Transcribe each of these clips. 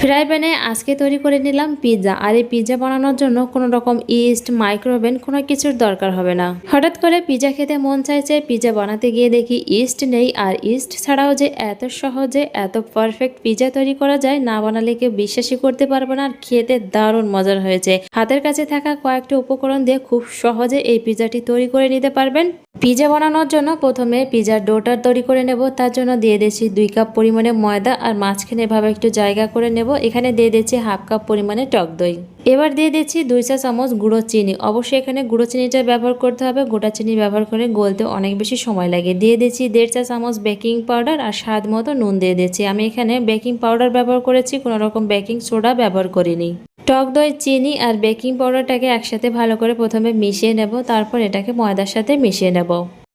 Fry প্যানে আজকে তৈরি করে নিলাম পিৎজা। আর এই পিৎজা বানানোর জন্য কোনো রকম ইস্ট, মাইক্রোওভেন কোনো কিছুর দরকার হবে না। হঠাৎ করে পিৎজা খেতে মন চাইছে, পিৎজা বানাতে গিয়ে দেখি ইস্ট নেই। আর ইস্ট ছাড়াও যে এত সহজে এত পারফেক্ট পিৎজা তৈরি করা যায়, না বানালে কেউ বিশ্বাসই করতে পারবে না। আর খেতে দারুণ মজার হয়েছে। হাতের কাছে থাকা কয়েকটা উপকরণ দিয়ে খুব সহজে এই পিৎজাটি তৈরি করে নিতে পারবেন। পিৎজা বানানোর জন্য প্রথমে পিৎজার ডোটার তৈরি করে নেব। তার জন্য দিয়ে দিচ্ছি দুই কাপ পরিমাণে ময়দা। আর মাঝখানে এভাবে একটু জায়গা করে নেব। এখানে দিয়ে দিচ্ছি হাফ কাপ পরিমাণে টক দই। এবার দিয়ে দিচ্ছি দুই চা চামচ গুঁড়ো চিনি। অবশ্যই এখানে গুঁড়ো চিনিটা ব্যবহার করতে হবে। গোটা চিনি ব্যবহার করে গলতে অনেক বেশি সময় লাগে। দিয়ে দিচ্ছি দেড় চা চামচ বেকিং পাউডার আর স্বাদ মতো নুন দিয়ে দিচ্ছি। আমি এখানে বেকিং পাউডার ব্যবহার করেছি, কোনো রকম বেকিং সোডা ব্যবহার করিনি। টক দই, চিনি আর বেকিং পাউডারটাকে একসাথে ভালো করে প্রথমে মিশিয়ে নেব। তারপর এটাকে ময়দার সাথে মিশিয়ে নেব।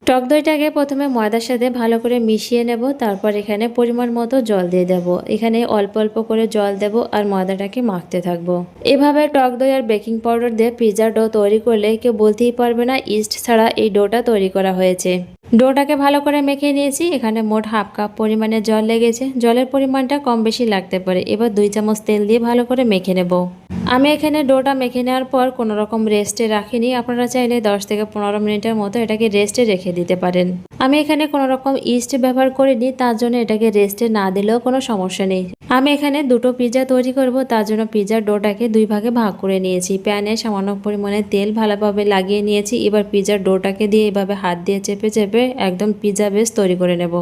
টক দইটাকে প্রথমে ময়দার সাথে ভালো করে মিশিয়ে নেব, তারপর এখানে পরিমাণ মতো জল দিয়ে দেব। এখানে অল্প অল্প করে জল দেব আর ময়দাটাকে মাখতে থাকব। এভাবে টক দই আর বেকিং পাউডার দিয়ে পিৎজা ডো তৈরি করলে কেউ বলতেই পারবে না ইস্ট ছাড়া এই ডোটা তৈরি করা হয়েছে। ডোটাকে ভালো করে মেখে নিয়েছি, এখানে মোট হাফ কাপ পরিমাণে জল লেগেছে। জলের পরিমাণটা কম বেশি লাগতে পারে। এবার দুই চামচ তেল দিয়ে ভালো করে মেখে নেব। আমি এখানে ডোটা মেখে নেওয়ার পর কোনো রকম রেস্টে রাখিনি। আপনারা চাইলে দশ থেকে পনেরো মিনিটের মতো এটাকে রেস্টে রেখে দিতে পারেন। আমি এখানে কোনো রকম ইস্ট ব্যবহার করিনি, তার জন্য এটাকে রেস্টে না দিলেও কোনো সমস্যা নেই। আমি এখানে দুটো পিৎজা তৈরি করব, তার জন্য পিৎজার ডোটাকে দুই ভাগে ভাগ করে নিয়েছি। প্যানে সামান্য পরিমাণে তেল ভালোভাবে লাগিয়ে নিয়েছি, এবার পিৎজার ডোটাকে দিয়ে এভাবে হাত দিয়ে চেপে চেপে একদম পিৎজা বেস তৈরি করে নেব।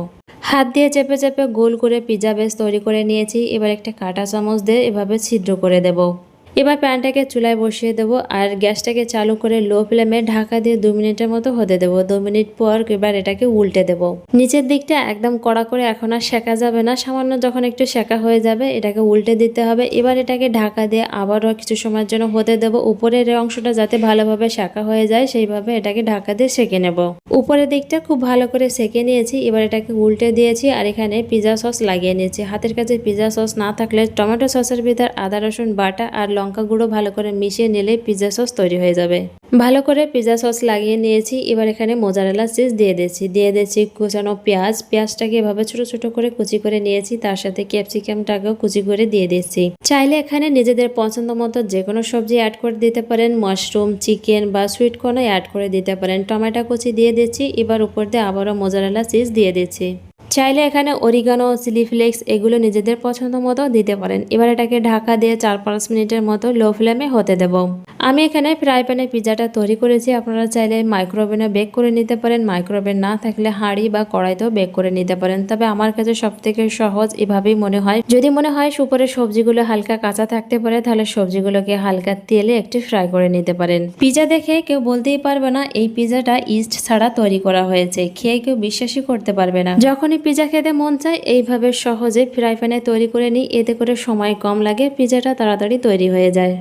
হাত দিয়ে চেপে চেপে গোল করে পিৎজা বেস তৈরি করে নিয়েছি, এবার একটা কাঁটা চামচ দিয়ে এভাবে ছিদ্র করে দেব। এবার প্যানটাকে চুলায় বসিয়ে দেবো আর গ্যাসটাকে চালু করে লো ফ্লেমে ঢাকা দিয়ে দু মিনিটের মতো হতে দেবো। দু মিনিট পর এবার এটাকে উল্টে দেব। নিচের দিকটা একদম কড়া করে এখন আর সেকা যাবে না। সামান্য যখন একটু সেকা হয়ে যাবে, এটাকে উল্টে দিতে হবে। এবার এটাকে ঢাকা দিয়ে আবারও কিছু সময়ের জন্য হতে দেব। উপরের অংশটা যাতে ভালোভাবে সেকা হয়ে যায়, সেইভাবে এটাকে ঢাকা দিয়ে সেকে নেব। উপরের দিকটা খুব ভালো করে সেকে নিয়েছি। এবার এটাকে উল্টে দিয়েছি আর এখানে পিৎজা সস লাগিয়ে নিয়েছি। হাতের কাছে পিৎজা সস না থাকলে টমেটো সসের ভিতর আদা, রসুন, বাটা আর লঙ্কা গুঁড়ো ভালো করে মিশিয়ে নিলে পিৎজা সস তৈরি হয়ে যাবে। ভালো করে পিৎজা সস লাগিয়ে নিয়েছি, এবার এখানে মোজারেলা চিজ দিয়ে দিয়েছি। দিয়ে দিয়েছি কুচানো পেঁয়াজ। পেঁয়াজটাকে এভাবে ছোট ছোট করে কুচি করে নিয়েছি, তার সাথে ক্যাপসিকামটাকেও কুচি করে দিয়ে দিয়েছি। চাইলে এখানে নিজেদের পছন্দ মতো যে কোনো সবজি অ্যাড করে দিতে পারেন মাশরুম চিকেন বা সুইট কর্নও অ্যাড করে দিতে পারেন। টমেটো কুচি দিয়ে দিচ্ছি এবার উপর দিয়ে আবারও মোজারেলা চিজ দিয়ে দিচ্ছি চাইলে এখানে অরিগানো সিলিফ্লেক্স এগুলো নিজেদের পছন্দ মতো দিতে পারেন। এবার এটাকে ঢাকা দিয়ে চার পাঁচ মিনিটের মতো লো ফ্লেমে হতে দেব। আমি এখানে ফ্রাই প্যানে পিজাটা তৈরি করেছি। আপনারা চাইলে মাইক্রোওভেনে বেক করে নিতে পারেন। মাইক্রোওভেন না থাকলে হাঁড়ি বা কড়াইতেও বেক করে নিতে পারেন। তবে আমার কাছে সব থেকে সহজ এভাবেই মনে হয়। যদি মনে হয় সুপরে সবজিগুলো হালকা কাঁচা থাকতে পারে, তাহলে সবজিগুলোকে হালকা তেলে একটু ফ্রাই করে নিতে পারেন। পিজা দেখে কেউ বলতেই পারবে না, এই পিজাটা ইস্ট ছাড়া তৈরি করা হয়েছে। খেয়ে কেউ বিশ্বাসই করতে পারবে না। যখনই পিজা খেতে মন চায়, এইভাবে সহজে ফ্রাই প্যানে তৈরি করে নিই। এতে করে সময় কম লাগে পিজাটা তাড়াতাড়ি তৈরি হয়ে যায়।